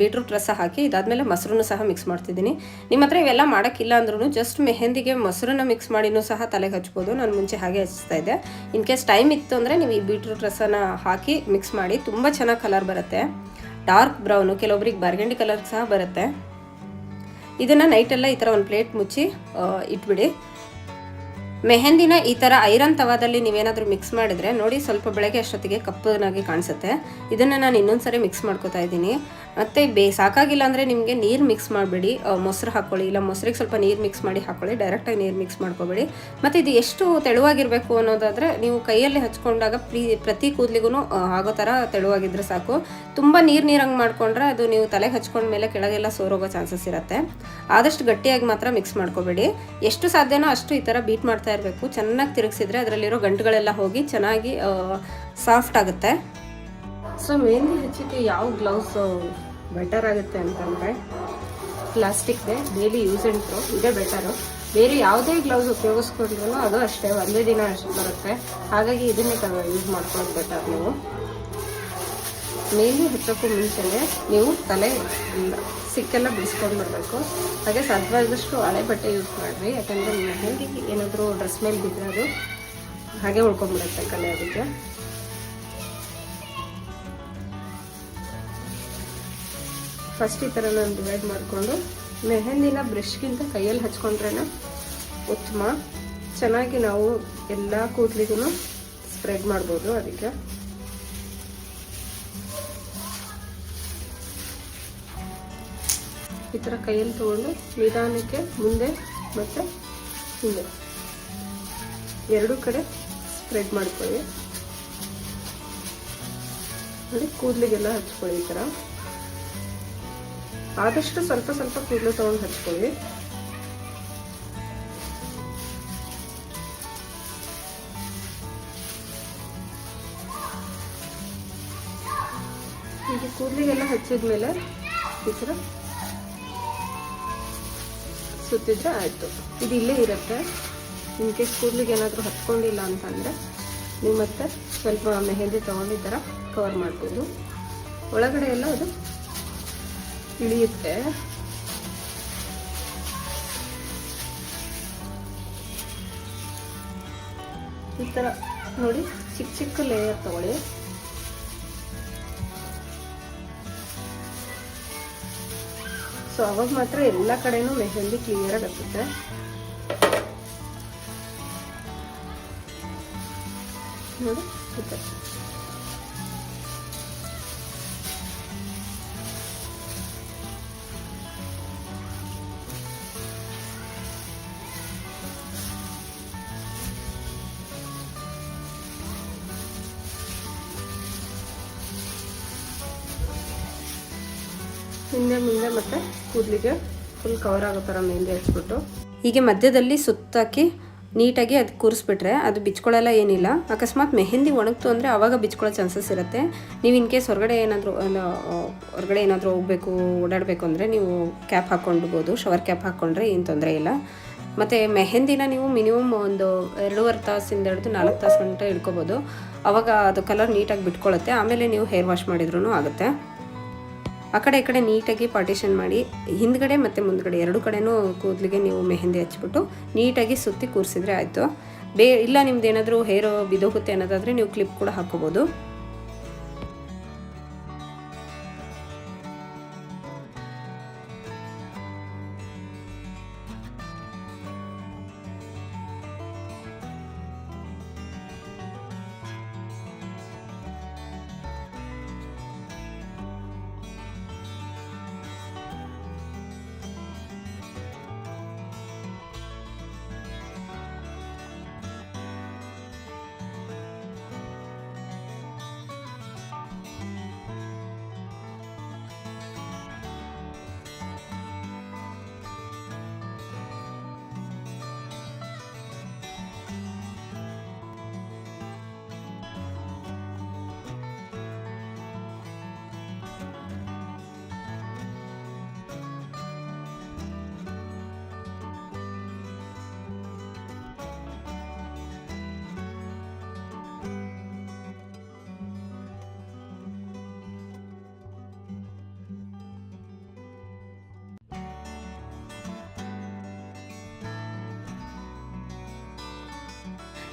ಬೀಟ್ರೂಟ್ ರಸ ಹಾಕಿ, ಇದಾದಮೇಲೆ ಮೊಸರನ್ನು ಸಹ ಮಿಕ್ಸ್ ಮಾಡ್ತಿದ್ದೀನಿ. ನಿಮ್ಮ ಹತ್ರ ಇವೆಲ್ಲ ಮಾಡೋಕ್ಕಿಲ್ಲ ಅಂದ್ರೂ ಜಸ್ಟ್ ಮೆಹೆಂದಿಗೆ ಮೊಸರನ್ನು ಮಿಕ್ಸ್ ಮಾಡಿನೂ ಸಹ ತಲೆಗೆ ಹಚ್ಬೋದು. ನಾನು ಮುಂಚೆ ಹಾಗೆ ಹಚ್ತಾ ಇದ್ದೆ. ಇನ್ ಕೇಸ್ ಟೈಮ್ ಇತ್ತು ಅಂದರೆ ನೀವು ಈ ಬೀಟ್ರೂಟ್ ರಸನ ಹಾಕಿ ಮಿಕ್ಸ್ ಮಾಡಿ, ತುಂಬ ಚೆನ್ನಾಗಿ ಕಲರ್ ಬರುತ್ತೆ. ಡಾರ್ಕ್ ಬ್ರೌನು ಕೆಲವೊಬ್ರಿಗೆ ಬರ್ಗಂಡಿ ಕಲರ್ ಸಹ ಬರುತ್ತೆ. ಇದನ್ನು ನೈಟೆಲ್ಲ ಈ ಥರ ಒಂದು ಪ್ಲೇಟ್ ಮುಚ್ಚಿ ಇಟ್ಬಿಡಿ. ಮೆಹಂದಿನ ಈ ಥರ ಐರನ್ ತವಾದಲ್ಲಿ ನೀವೇನಾದರೂ ಮಿಕ್ಸ್ ಮಾಡಿದ್ರೆ ನೋಡಿ ಸ್ವಲ್ಪ ಬೆಳಗ್ಗೆ ಅಷ್ಟೊತ್ತಿಗೆ ಕಪ್ಪನಾಗಿ ಕಾಣಿಸುತ್ತೆ. ಇದನ್ನು ನಾನು ಇನ್ನೊಂದ್ಸರಿ ಮಿಕ್ಸ್ ಮಾಡ್ಕೋತಾ ಇದ್ದೀನಿ. ಮತ್ತು ಬೇ, ಸಾಕಾಗಿಲ್ಲ ಅಂದರೆ ನಿಮಗೆ ನೀರು ಮಿಕ್ಸ್ ಮಾಡಬೇಡಿ. ಮೊಸರು ಹಾಕ್ಕೊಳ್ಳಿ ಇಲ್ಲ ಮೊಸರಿಗೆ ಸ್ವಲ್ಪ ನೀರು ಮಿಕ್ಸ್ ಮಾಡಿ ಹಾಕ್ಕೊಳ್ಳಿ ಡೈರೆಕ್ಟಾಗಿ ನೀರು ಮಿಕ್ಸ್ ಮಾಡ್ಕೊಬೇಡಿ. ಮತ್ತು ಇದು ಎಷ್ಟು ತೆಳುವಾಗಿರಬೇಕು ಅನ್ನೋದಾದರೆ ನೀವು ಕೈಯಲ್ಲಿ ಹಚ್ಕೊಂಡಾಗ ಪ್ರೀ, ಪ್ರತಿ ಕೂದಲಿಗೂ ಆಗೋ ಥರ ತೆಳುವಾಗಿದ್ರೆ ಸಾಕು. ತುಂಬ ನೀರು ನೀರಂಗೆ ಮಾಡಿಕೊಂಡ್ರೆ ಅದು ನೀವು ತಲೆಗೆ ಹಚ್ಕೊಂಡ್ಮೇಲೆ ಕೆಳಗೆಲ್ಲ ಸೋರೋಗೋ ಚಾನ್ಸಸ್ ಇರುತ್ತೆ. ಆದಷ್ಟು ಗಟ್ಟಿಯಾಗಿ ಮಾತ್ರ ಮಿಕ್ಸ್ ಮಾಡ್ಕೋಬೇಡಿ. ಎಷ್ಟು ಸಾಧ್ಯನೋ ಅಷ್ಟು ಈ ಥರ ಬೀಟ್ ಮಾಡ್ತಾ ಇರಬೇಕು. ಚೆನ್ನಾಗಿ ತಿರುಗಿಸಿದ್ರೆ ಅದರಲ್ಲಿರೋ ಗಂಟುಗಳೆಲ್ಲ ಹೋಗಿ ಚೆನ್ನಾಗಿ ಸಾಫ್ಟ್ ಆಗುತ್ತೆ. ಸೊ ಮೆಹಂದಿ ಹಚ್ಚಕ್ಕೆ ಯಾವ ಗ್ಲೌಸ್ ಬೆಟರ್ ಆಗುತ್ತೆ ಅಂತಂದರೆ ಪ್ಲಾಸ್ಟಿಕ್ದೆ ಡೈಲಿ ಯೂಸ್ ಆ್ಯಂಡ್ ಥ್ರೋ ಇದೇ ಬೆಟರು ಬೇರೆ ಯಾವುದೇ ಗ್ಲೌಸ್ ಉಪಯೋಗಿಸ್ಕೊಂಡ್ರೂ ಅದು ಅಷ್ಟೇ, ಒಂದೇ ದಿನ ಅಷ್ಟು ಬರುತ್ತೆ. ಹಾಗಾಗಿ ಇದನ್ನೇ ಯೂಸ್ ಮಾಡ್ಕೊಳ್ಳೋದು ಬೆಟರ್ ನೀವು. ಮೆಹಂದಿ ಹಚ್ಚೋಕ್ಕೂ ಮುಂಚೆನೆ ನೀವು ತಲೆ ಸಿಕ್ಕೆಲ್ಲ ಬಿಡಿಸ್ಕೊಂಡು ಬರಬೇಕು. ಹಾಗೆ ಸಾಧ್ಯವಾದಷ್ಟು ಹಳೆ ಬಟ್ಟೆ ಯೂಸ್ ಮಾಡಿರಿ. ಯಾಕಂದರೆ ಮೆಹಂದಿಗೆ ಏನಾದರೂ ಡ್ರೆಸ್ ಮೇಲೆ ಬಿದ್ದರೆ ಅದು ಹಾಗೆ ಉಳ್ಕೊಂಡ್ಬಿಡುತ್ತೆ ಕಲೆ ಅದಕ್ಕೆ. ಫಸ್ಟ್ ಈ ಥರ ನಾನು ಡಿವೈಡ್ ಮಾಡಿಕೊಂಡು ಮೆಹಂದಿನ ಬ್ರಷ್ಗಿಂತ ಕೈಯಲ್ಲಿ ಹಚ್ಕೊಂಡ್ರೆ ಉತ್ತಮ. ಚೆನ್ನಾಗಿ ನಾವು ಎಲ್ಲ ಕೂದಲಿಗೂ ಸ್ಪ್ರೆಡ್ ಮಾಡ್ಬೋದು ಅದಕ್ಕೆ. ಈ ಥರ ಕೈಯಲ್ಲಿ ತೊಗೊಂಡು ನಿಧಾನಕ್ಕೆ ಮುಂದೆ ಮತ್ತು ಹಿಂದೆ. ಎರಡೂ ಕಡೆ ಸ್ಪ್ರೆಡ್ ಮಾಡ್ಕೊಳ್ಳಿ. ನೋಡಿ ಕೂದಲಿಗೆಲ್ಲ ಹಚ್ಕೊಳ್ಳಿ ಈ ಥರ ಆದಷ್ಟು ಸ್ವಲ್ಪ ಸ್ವಲ್ಪ ಕೂದಲು ತೊಗೊಂಡು ಹಚ್ಕೊಳ್ಳಿ. ಈಗ ಕೂದಲಿಗೆಲ್ಲ ಹಚ್ಚಿದ್ಮೇಲೆ ಈ ಥರ ಸುತ್ತಿದ್ರೆ ಆಯಿತು. ಇದು ಇಲ್ಲೇ ಇರುತ್ತೆ. ಇನ್ ಕೇಸ್ ಕೂದಲಿಗೆ ಏನಾದರೂ ಹತ್ಕೊಂಡಿಲ್ಲ ಅಂತಂದರೆ ನೀವು ಮತ್ತೆ ಸ್ವಲ್ಪ ಮೆಹೆಂದಿ ತೊಗೊಂಡು ಥರ ಕವರ್ ಮಾಡ್ಬೋದು. ಒಳಗಡೆ ಎಲ್ಲ ಅದು ಇಳಿಯುತ್ತೆ. ಈ ಥರ ನೋಡಿ ಚಿಕ್ಕ ಚಿಕ್ಕ ಲೇಯರ್ ತಗೊಳ್ಳಿ. ಸೊ ಅವಾಗ ಮಾತ್ರ ಎಲ್ಲ ಕಡೆನೂ ಮೆಹಂದಿ ಕ್ಲಿಯರ್ ಆಗುತ್ತೆ ಹತ್ತುತ್ತೆ ನೋಡಿ ಹಿಂದೆ ಮುಂದೆ ಮತ್ತೆ ಕೂದಲಿಗೆ ಫುಲ್ ಕವರ್ ಆಗೋ ಥರ ಮೆಹಂದಿ ಹಚ್ಬಿಟ್ಟು. ಹೀಗೆ ಮಧ್ಯದಲ್ಲಿ ಸುತ್ತಾಕಿ ನೀಟಾಗಿ ಅದು ಕೂರಿಸ್ಬಿಟ್ರೆ ಅದು ಬಿಚ್ಕೊಳ್ಳಲ್ಲ ಏನಿಲ್ಲ. ಅಕಸ್ಮಾತ್ ಮೆಹಂದಿ ಒಣಗ್ತು ಅಂದರೆ ಆವಾಗ ಬಿಚ್ಕೊಳ್ಳೋ ಚಾನ್ಸಸ್ ಇರುತ್ತೆ. ನೀವು ಇನ್ ಕೇಸ್ ಹೊರಗಡೆ ಏನಾದರೂ, ಅಲ್ಲ ಹೊರಗಡೆ ಏನಾದರೂ ಹೋಗಬೇಕು, ಓಡಾಡಬೇಕು ಅಂದರೆ ನೀವು ಕ್ಯಾಪ್ ಹಾಕ್ಕೊಂಡ್ಬೋದು. ಶವರ್ ಕ್ಯಾಪ್ ಹಾಕ್ಕೊಂಡ್ರೆ ಏನು ತೊಂದರೆ ಇಲ್ಲ. ಮತ್ತು ಮೆಹಂದಿನ ನೀವು ಮಿನಿಮಮ್ ಒಂದು ಎರಡೂವರೆ ತಾಸಿಂದ ಹಿಡಿದು ನಾಲ್ಕು ತಾಸು ಗಂಟೆ ಇಟ್ಕೋಬೋದು. ಆವಾಗ ಅದು ಕಲರ್ ನೀಟಾಗಿ ಬಿಟ್ಕೊಳ್ಳುತ್ತೆ ಆಮೇಲೆ ನೀವು ಹೇರ್ ವಾಶ್ ಮಾಡಿದ್ರೂ ಆಗುತ್ತೆ. ಆ ಕಡೆ ಈ ಕಡೆ ನೀಟಾಗಿ ಪಾರ್ಟಿಷನ್ ಮಾಡಿ, ಹಿಂದ್ಗಡೆ ಮತ್ತು ಮುಂದ್ಗಡೆ ಎರಡು ಕಡೆನೂ ಕೂದಲಿಗೆ ನೀವು ಮೆಹಂದಿ ಹಚ್ಚಿಬಿಟ್ಟು ನೀಟಾಗಿ ಸುತ್ತಿ ಕೂರಿಸಿದ್ರೆ ಆಯಿತು. ಬೇ ಇಲ್ಲ ನಿಮ್ದು ಏನಾದರೂ ಹೇರು ಬಿದೋಗುತ್ತೆ ಅನ್ನೋದಾದರೆ ನೀವು ಕ್ಲಿಪ್ ಕೂಡ ಹಾಕೋಬೋದು.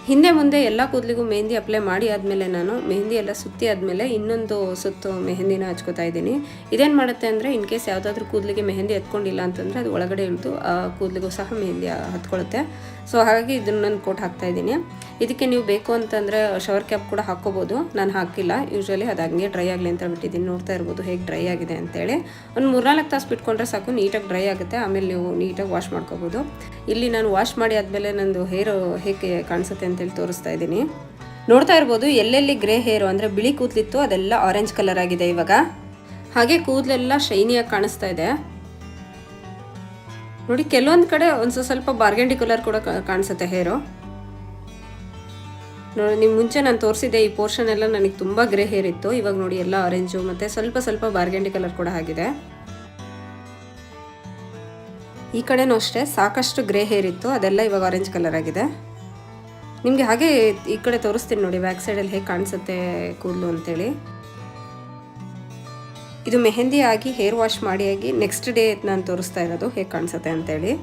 ಹಿಂದೆ ಮುಂದೆ ಎಲ್ಲ ಕೂದಲಿಗೂ ಮೆಹಂದಿ ಅಪ್ಲೈ ಮಾಡಿ ಆದಮೇಲೆ ನಾನು ಮೆಹಂದಿ ಎಲ್ಲ ಸುತ್ತಿ ಆದಮೇಲೆ ಇನ್ನೊಂದು ಸುತ್ತು ಮೆಹಂದಿನ ಹಚ್ಕೋತಾ ಇದ್ದೀನಿ. ಇದೇನು ಮಾಡುತ್ತೆ ಅಂದರೆ ಇನ್ ಕೇಸ್ ಯಾವುದಾದ್ರೂ ಕೂದಲಿಗೆ ಮೆಹಂದಿ ಹತ್ಕೊಂಡಿಲ್ಲ ಅಂತಂದರೆ ಅದು ಒಳಗಡೆ ಇಳಿದು ಆ ಕೂದಲಿಗೂ ಸಹ ಮೆಹಂದಿ ಹತ್ಕೊಳ್ಳುತ್ತೆ ಸೊ ಹಾಗಾಗಿ ಇದನ್ನು ನಾನು ಕೋಟ್ ಹಾಕ್ತಾ ಇದ್ದೀನಿ. ಇದಕ್ಕೆ ನೀವು ಬೇಕು ಅಂತಂದರೆ ಶವರ್ ಕ್ಯಾಪ್ ಕೂಡ ಹಾಕ್ಕೋಬೋದು. ನಾನು ಹಾಕಿಲ್ಲ. ಯೂಶ್ವಲಿ ಅದು ಹಂಗೆ ಡ್ರೈ ಆಗಲಿ ಅಂತ ಬಿಟ್ಟಿದ್ದೀನಿ. ನೋಡ್ತಾ ಇರ್ಬೋದು ಹೇಗೆ ಡ್ರೈ ಆಗಿದೆ ಅಂತೇಳಿ. ಒಂದು ಮೂರ್ನಾಲ್ಕು ತಾಸು ಬಿಟ್ಕೊಂಡ್ರೆ ಸಾಕು, ನೀಟಾಗಿ ಡ್ರೈ ಆಗುತ್ತೆ. ಆಮೇಲೆ ನೀವು ನೀಟಾಗಿ ವಾಶ್ ಮಾಡ್ಕೋಬೋದು. ಇಲ್ಲಿ ನಾನು ವಾಶ್ ಮಾಡಿ ಆದಮೇಲೆ ನಂದು ಹೇರು ಹೇಗೆ ಕಾಣಿಸುತ್ತೆ ಅಂತೇಳಿ ತೋರಿಸ್ತಾ ಇದ್ದೀನಿ. ನೋಡ್ತಾ ಇರ್ಬೋದು ಎಲ್ಲೆಲ್ಲಿ ಗ್ರೇ ಹೇರು ಅಂದರೆ ಬಿಳಿ ಕೂದಲಿತ್ತು, ಅದೆಲ್ಲ ಆರೆಂಜ್ ಕಲರ್ ಆಗಿದೆ ಇವಾಗ. ಹಾಗೆ ಕೂದಲೆಲ್ಲ ಶೈನಿಯಾಗಿ ಕಾಣಿಸ್ತಾ ಇದೆ. ನೋಡಿ, ಕೆಲವೊಂದು ಕಡೆ ಒಂದು ಸ್ವಲ್ಪ ಬಾರ್ಗೆಂಡಿ ಕಲರ್ ಕೂಡ ಕಾಣಿಸುತ್ತೆ ಹೇರು ನೋಡಿ ನಿಮ್ಮ ಮುಂಚೆ ನಾನು ತೋರಿಸಿದ್ದೆ ಈ ಪೋರ್ಷನ್ ಎಲ್ಲ ನನಗೆ ತುಂಬ ಗ್ರೇ ಹೇರ್ ಇತ್ತು. ಇವಾಗ ನೋಡಿ, ಎಲ್ಲ ಆರೆಂಜು ಮತ್ತು ಸ್ವಲ್ಪ ಸ್ವಲ್ಪ ಬಾರ್ಗೆಂಡಿ ಕಲರ್ ಕೂಡ ಆಗಿದೆ. ಈ ಕಡೆನೂ ಅಷ್ಟೇ, ಸಾಕಷ್ಟು ಗ್ರೇ ಹೇರ್ ಇತ್ತು, ಅದೆಲ್ಲ ಇವಾಗ ಆರೆಂಜ್ ಕಲರ್ ಆಗಿದೆ. ನಿಮಗೆ ಹಾಗೆ ಈ ಕಡೆ ತೋರಿಸ್ತೀನಿ ನೋಡಿ ಬ್ಯಾಕ್ ಸೈಡಲ್ಲಿ ಹೇಗೆ ಕಾಣಿಸುತ್ತೆ ಕೂದಲು ಅಂತೇಳಿ. ಇದು ಮೆಹಂದಿ ಆಗಿ ಹೇರ್ ವಾಶ್ ಮಾಡಿ ಆಗಿ ನೆಕ್ಸ್ಟ್ ಡೇ ನಾನು ತೋರಿಸ್ತಾ ಇರೋದು ಹೇಗೆ ಕಾಣಿಸುತ್ತೆ ಅಂತೇಳಿ.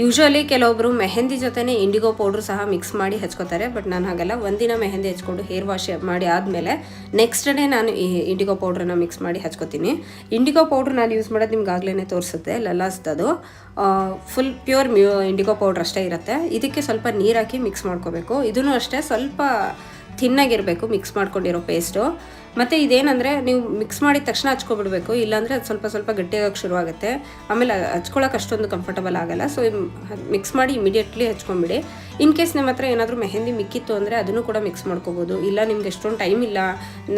ಯೂಶ್ವಲಿ ಕೆಲವೊಬ್ಬರು ಮೆಹಂದಿ ಜೊತೆನೇ ಇಂಡಿಗೋ ಪೌಡ್ರ್ ಸಹ ಮಿಕ್ಸ್ ಮಾಡಿ ಹಚ್ಕೋತಾರೆ ಬಟ್ ನಾನು ಹಾಗೆಲ್ಲ. ಒಂದಿನ ಮೆಹಂದಿ ಹಚ್ಕೊಂಡು ಹೇರ್ ವಾಶ್ ಮಾಡಿ ಆದಮೇಲೆ ನೆಕ್ಸ್ಟ್ ಡೇ ನಾನು ಈ ಇಂಡಿಗೋ ಪೌಡ್ರನ್ನ ಮಿಕ್ಸ್ ಮಾಡಿ ಹಚ್ಕೋತೀನಿ. ಇಂಡಿಗೋ ಪೌಡ್ರ್ ನಾನು ಯೂಸ್ ಮಾಡೋದು ನಿಮ್ಗೆ ಆಗಲೇ ತೋರಿಸುತ್ತೆ ಲಲಾಸ್ದದು ಫುಲ್ ಪ್ಯೂರ್ ಮ್ಯೂ ಇಂಡಿಗೋ ಪೌಡ್ರ್ ಅಷ್ಟೇ ಇರುತ್ತೆ. ಇದಕ್ಕೆ ಸ್ವಲ್ಪ ನೀರು ಹಾಕಿ ಮಿಕ್ಸ್ ಮಾಡ್ಕೋಬೇಕು. ಇದೂ ಅಷ್ಟೇ ಸ್ವಲ್ಪ ಥಿನ್ನಾಗಿರಬೇಕು ಮಿಕ್ಸ್ ಮಾಡ್ಕೊಂಡಿರೋ ಪೇಸ್ಟು ಮತ್ತು ಇದೇನಂದರೆ ನೀವು ಮಿಕ್ಸ್ ಮಾಡಿದ ತಕ್ಷಣ ಹಚ್ಕೊಬಿಡ್ಬೇಕು, ಇಲ್ಲಾಂದರೆ ಅದು ಸ್ವಲ್ಪ ಸ್ವಲ್ಪ ಗಟ್ಟಿಯಾಗಕ್ಕೆ ಶುರು ಆಗುತ್ತೆ ಆಮೇಲೆ ಹಚ್ಕೊಳ್ಳೋಕೆ ಅಷ್ಟೊಂದು ಕಂಫರ್ಟಬಲ್ ಆಗಲ್ಲ. ಸೊ ಮಿಕ್ಸ್ ಮಾಡಿ ಇಮಿಡಿಯೇಟ್ಲಿ ಹಚ್ಕೊಂಬಿಡಿ. ಇನ್ ಕೇಸ್ ನಿಮ್ಮ ಹತ್ರ ಏನಾದರೂ ಮೆಹಂದಿ ಮಿಕ್ಕಿತ್ತು ಅಂದರೆ ಅದನ್ನು ಕೂಡ ಮಿಕ್ಸ್ ಮಾಡ್ಕೋಬೋದು. ಇಲ್ಲ ನಿಮ್ಗೆ ಎಷ್ಟೊಂದು ಟೈಮ್ ಇಲ್ಲ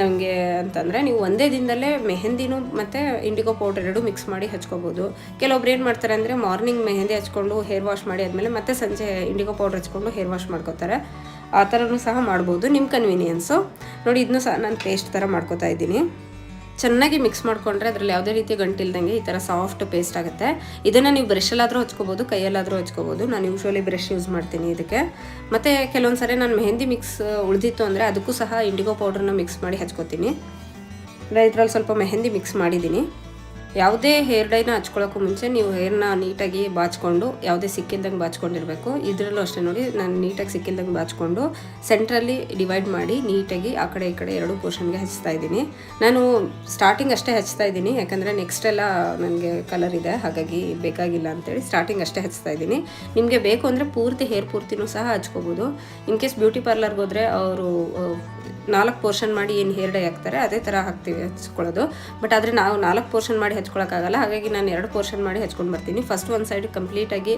ನನಗೆ ಅಂತಂದರೆ ನೀವು ಒಂದೇ ದಿನದಲ್ಲೇ ಮೆಹಂದಿನೂ ಮತ್ತು ಇಂಡಿಗೋ ಪೌಡರ್ ಎರಡು ಮಿಕ್ಸ್ ಮಾಡಿ ಹಚ್ಕೋಬೋದು. ಕೆಲವೊಬ್ರು ಏನು ಮಾಡ್ತಾರೆ ಅಂದರೆ ಮಾರ್ನಿಂಗ್ ಮೆಹಂದಿ ಹಚ್ಕೊಂಡು ಹೇರ್ ವಾಶ್ ಮಾಡಿ ಆದಮೇಲೆ ಮತ್ತೆ ಸಂಜೆ ಇಂಡಿಗೋ ಪೌಡರ್ ಹಚ್ಕೊಂಡು ಹೇರ್ ವಾಶ್ ಮಾಡ್ಕೋತಾರೆ. ಆ ಥರನೂ ಸಹ ಮಾಡ್ಬೋದು ನಿಮ್ಮ ಕನ್ವೀನಿಯನ್ಸು ನೋಡಿ ಇದನ್ನು ಸಹ ನಾನು ಪೇಸ್ಟ್ ಥರ ಮಾಡ್ಕೋತಾ ಇದ್ದೀನಿ. ಚೆನ್ನಾಗಿ ಮಿಕ್ಸ್ ಮಾಡಿಕೊಂಡ್ರೆ ಅದರಲ್ಲಿ ಯಾವುದೇ ರೀತಿ ಗಂಟಿಲ್ದಂಗೆ ಈ ಥರ ಸಾಫ್ಟ್ ಪೇಸ್ಟ್ ಆಗುತ್ತೆ. ಇದನ್ನು ನೀವು ಬ್ರಷಲ್ಲಾದರೂ ಹಚ್ಕೋಬೋದು, ಕೈಯಲ್ಲಾದರೂ ಹಚ್ಕೋಬೋದು. ನಾನು ಯೂಶ್ವಲಿ ಬ್ರಷ್ ಯೂಸ್ ಮಾಡ್ತೀನಿ ಇದಕ್ಕೆ. ಮತ್ತು ಕೆಲವೊಂದು ಸರಿ ನಾನು ಮೆಹಂದಿ ಮಿಕ್ಸ್ ಉಳಿದಿತ್ತು ಅಂದರೆ ಅದಕ್ಕೂ ಸಹ ಇಂಡಿಗೋ ಪೌಡ್ರನ್ನ ಮಿಕ್ಸ್ ಮಾಡಿ ಹಚ್ಕೋತೀನಿ. ಇದರಲ್ಲಿ ಸ್ವಲ್ಪ ಮೆಹಂದಿ ಮಿಕ್ಸ್ ಮಾಡಿದ್ದೀನಿ. ಯಾವುದೇ ಹೇರ್ ಡೈನ ಹಚ್ಕೊಳ್ಳೋಕ್ಕೂ ಮುಂಚೆ ನೀವು ಹೇರ್ನ ನೀಟಾಗಿ ಬಾಚ್ಕೊಂಡು, ಯಾವುದೇ ಸಿಕ್ಕಿಲ್ದಂಗೆ ಬಾಚ್ಕೊಂಡಿರಬೇಕು. ಇದರಲ್ಲೂ ಅಷ್ಟೇ ನೋಡಿ, ನಾನು ನೀಟಾಗಿ ಸಿಕ್ಕಿಲ್ದಂಗೆ ಬಾಚ್ಕೊಂಡು ಸೆಂಟ್ರಲ್ಲಿ ಡಿವೈಡ್ ಮಾಡಿ ನೀಟಾಗಿ ಆ ಕಡೆ ಈ ಕಡೆ ಎರಡು ಪೋರ್ಷನ್ಗೆ ಹಚ್ತಾ ಇದ್ದೀನಿ. ನಾನು ಸ್ಟಾರ್ಟಿಂಗ್ ಅಷ್ಟೇ ಹಚ್ತಾ ಇದ್ದೀನಿ, ಯಾಕಂದರೆ ನೆಕ್ಸ್ಟ್ ಎಲ್ಲ ನನಗೆ ಕಲರ್ ಇದೆ, ಹಾಗಾಗಿ ಬೇಕಾಗಿಲ್ಲ ಅಂತೇಳಿ ಸ್ಟಾರ್ಟಿಂಗ್ ಅಷ್ಟೇ ಹಚ್ತಾ ಇದ್ದೀನಿ. ನಿಮಗೆ ಬೇಕು ಅಂದರೆ ಪೂರ್ತಿ ಹೇರ್ ಪೂರ್ತಿನೂ ಸಹ ಹಚ್ಕೋಬೋದು. ಇನ್ ಕೇಸ್ ಬ್ಯೂಟಿ ಪಾರ್ಲರ್ಗೆ ಹೋದರೆ ಅವರು ನಾಲ್ಕು ಪೋರ್ಷನ್ ಮಾಡಿ ಏನು ಹೇರ್ ಡೈ ಹಾಕ್ತಾರೆ, ಅದೇ ಥರ ಹಾಕ್ತೀವಿ ಹಚ್ಕೊಳ್ಳೋದು. ಬಟ್ ಆದರೆ ನಾವು ನಾಲ್ಕು ಪೋರ್ಷನ್ ಮಾಡಿ ಹಚ್ಕೊಳಕ್ಕಾಗಲ್ಲ. ಹಾಗಾಗಿ ನಾನು ಎರಡು ಪೋರ್ಷನ್ ಮಾಡಿ ಹಚ್ಕೊಂಡು ಬರ್ತೀನಿ. ಫಸ್ಟ್ ಒಂದು ಸೈಡ್ ಕಂಪ್ಲೀಟಾಗಿ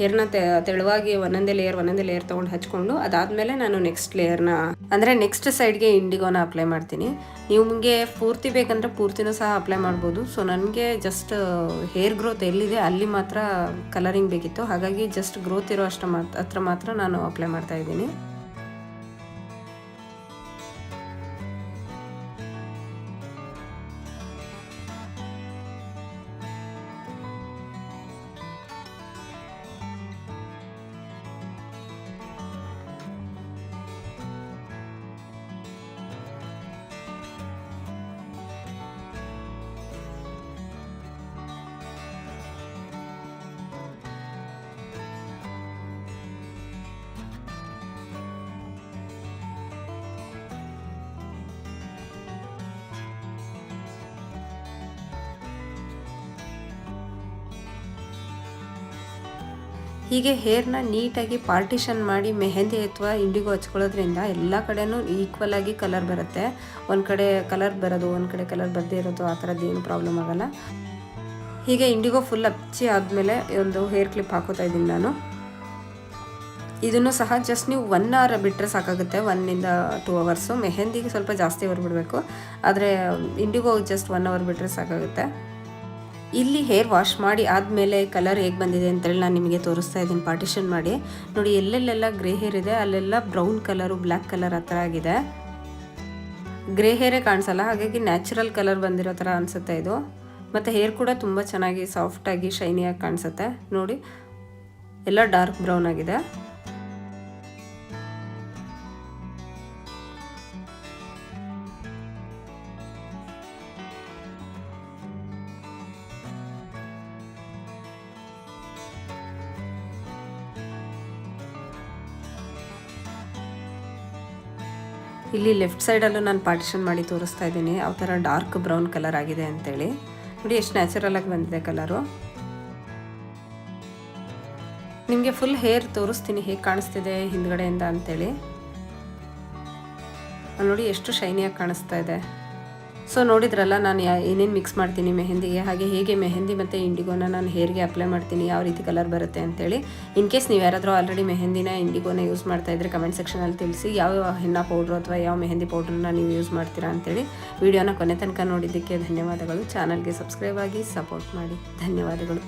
ಹೇರ್ನ ತೆಳುವಾಗಿ ಒಂದೊಂದೇ ಲೇಯರ್ ಒಂದೊಂದೇ ಲೇಯರ್ ತೊಗೊಂಡು ಹಚ್ಕೊಂಡು, ಅದಾದಮೇಲೆ ನಾನು ನೆಕ್ಸ್ಟ್ ಲೇಯರ್ನ ಅಂದರೆ ನೆಕ್ಸ್ಟ್ ಸೈಡ್ಗೆ ಇಂಡಿಗೋನ ಅಪ್ಲೈ ಮಾಡ್ತೀನಿ. ನಿಮಗೆ ಪೂರ್ತಿ ಬೇಕಂದರೆ ಪೂರ್ತಿನೂ ಸಹ ಅಪ್ಲೈ ಮಾಡ್ಬೋದು. ಸೊ ನನಗೆ ಜಸ್ಟ್ ಹೇರ್ ಗ್ರೋತ್ ಎಲ್ಲಿದೆ, ಅಲ್ಲಿ ಮಾತ್ರ ಕಲರಿಂಗ್ ಬೇಕಿತ್ತು. ಹಾಗಾಗಿ ಜಸ್ಟ್ ಗ್ರೋತ್ ಇರೋ ಅಷ್ಟು ಮಾತ್ರ ಹತ್ರ ಮಾತ್ರ ನಾನು ಅಪ್ಲೈ ಮಾಡ್ತಾ ಇದ್ದೀನಿ. ಹೀಗೆ ಹೇರ್ನ ನೀಟಾಗಿ ಪಾರ್ಟಿಷನ್ ಮಾಡಿ ಮೆಹಂದಿ ಅಥವಾ ಇಂಡಿಗೋ ಹಚ್ಕೊಳ್ಳೋದ್ರಿಂದ ಎಲ್ಲ ಕಡೆನೂ ಈಕ್ವಲ್ ಆಗಿ ಕಲರ್ ಬರುತ್ತೆ. ಒಂದು ಕಡೆ ಕಲರ್ ಬರೋದು, ಒಂದು ಕಡೆ ಕಲರ್ ಬರದೇ ಇರೋದು, ಆ ಥರದ್ದು ಏನು ಪ್ರಾಬ್ಲಮ್ ಆಗಲ್ಲ. ಹೀಗೆ ಇಂಡಿಗೋ ಫುಲ್ ಹಚ್ಚಿ ಆದಮೇಲೆ ಒಂದು ಹೇರ್ ಕ್ಲಿಪ್ ಹಾಕೋತಾ ಇದ್ದೀನಿ ನಾನು. ಇದನ್ನು ಸಹ ಜಸ್ಟ್ ನೀವು ಒನ್ ಅವರ್ ಬಿಟ್ಟರೆ ಸಾಕಾಗುತ್ತೆ ಒನ್ನಿಂದ ಟೂ ಅವರ್ಸು. ಮೆಹಂದಿಗೆ ಸ್ವಲ್ಪ ಜಾಸ್ತಿ ಅವರ್ ಆದರೆ ಇಂಡಿಗೋ ಜಸ್ಟ್ ಒನ್ ಅವರ್ ಬಿಟ್ಟರೆ ಸಾಕಾಗುತ್ತೆ. ಇಲ್ಲಿ ಹೇರ್ ವಾಶ್ ಮಾಡಿ ಆದಮೇಲೆ ಕಲರ್ ಹೇಗೆ ಬಂದಿದೆ ಅಂತೇಳಿ ನಾನು ನಿಮಗೆ ತೋರಿಸ್ತಾ ಇದ್ದೀನಿ ಪಾರ್ಟಿಷನ್ ಮಾಡಿ. ನೋಡಿ, ಎಲ್ಲೆಲ್ಲೆಲ್ಲ ಗ್ರೇ ಹೇರ್ ಇದೆ, ಅಲ್ಲೆಲ್ಲ ಬ್ರೌನ್ ಕಲರು ಬ್ಲ್ಯಾಕ್ ಕಲರ್ ಆ ಥರ ಆಗಿದೆ ಗ್ರೇ ಹೇರೇ ಕಾಣಿಸಲ್ಲ, ಹಾಗಾಗಿ ನ್ಯಾಚುರಲ್ ಕಲರ್ ಬಂದಿರೋ ಥರ ಅನಿಸುತ್ತೆ ಇದು. ಮತ್ತು ಹೇರ್ ಕೂಡ ತುಂಬ ಚೆನ್ನಾಗಿ ಸಾಫ್ಟಾಗಿ ಶೈನಿಯಾಗಿ ಕಾಣಿಸುತ್ತೆ. ನೋಡಿ, ಎಲ್ಲ ಡಾರ್ಕ್ ಬ್ರೌನ್ ಆಗಿದೆ. ಇಲ್ಲಿ ಲೆಫ್ಟ್ ಸೈಡಲ್ಲೂ ನಾನು ಪಾರ್ಟಿಷನ್ ಮಾಡಿ ತೋರಿಸ್ತಾ ಇದ್ದೀನಿ. ಯಾವ ಥರ ಡಾರ್ಕ್ ಬ್ರೌನ್ ಕಲರ್ ಆಗಿದೆ ಅಂತೇಳಿ. ನೋಡಿ, ಎಷ್ಟು ನ್ಯಾಚುರಲ್ ಆಗಿ ಬಂದಿದೆ ಕಲರು ನಿಮಗೆ ಫುಲ್ ಹೇರ್ ತೋರಿಸ್ತೀನಿ, ಹೇಗೆ ಕಾಣಿಸ್ತಿದೆ ಹಿಂದ್ಗಡೆಯಿಂದ ಅಂತೇಳಿ. ನೋಡಿ, ಎಷ್ಟು ಶೈನಿಯಾಗಿ ಕಾಣಿಸ್ತಾ ಇದೆ. ಸೊ ನೋಡಿದ್ರಲ್ಲ, ನಾನು ಏನೇನು ಮಿಕ್ಸ್ ಮಾಡ್ತೀನಿ, ಮೆಹಂದಿಗೆ, ಹಾಗೆ ಹೇಗೆ ಮೆಹಂದಿ ಮತ್ತು ಇಂಡಿಗೋನ ನಾನು ಹೇರ್ಗೆ ಅಪ್ಲೈ ಮಾಡ್ತೀನಿ, ಯಾವ ರೀತಿ ಕಲರ್ ಬರುತ್ತೆ ಅಂತೇಳಿ. ಇನ್ ಕೇಸ್ ನೀವು ಯಾರಾದರೂ ಆಲ್ರೆಡಿ ಮೆಹಂದಿನ, ಇಂಡಿಗೋನ ಯೂಸ್ ಮಾಡ್ತಾ ಇದ್ರೆ ಕಮೆಂಟ್ ಸೆಕ್ಷನಲ್ಲಿ ತಿಳಿಸಿ, ಯಾವ ಹೆನ್ನ ಪೌಡ್ರು ಅಥವಾ ಯಾವ ಮೆಹಂದಿ ಪೌಡ್ರನ್ನ ನೀವು ಯೂಸ್ ಮಾಡ್ತೀರಾ ಅಂತೇಳಿ ವಿಡಿಯೋನ ಕೊನೆ ತನಕ ನೋಡಿದ್ದಕ್ಕೆ ಧನ್ಯವಾದಗಳು. ಚಾನಲ್ಗೆ ಸಬ್ಸ್ಕ್ರೈಬ್ ಆಗಿ ಸಪೋರ್ಟ್ ಮಾಡಿ. ಧನ್ಯವಾದಗಳು.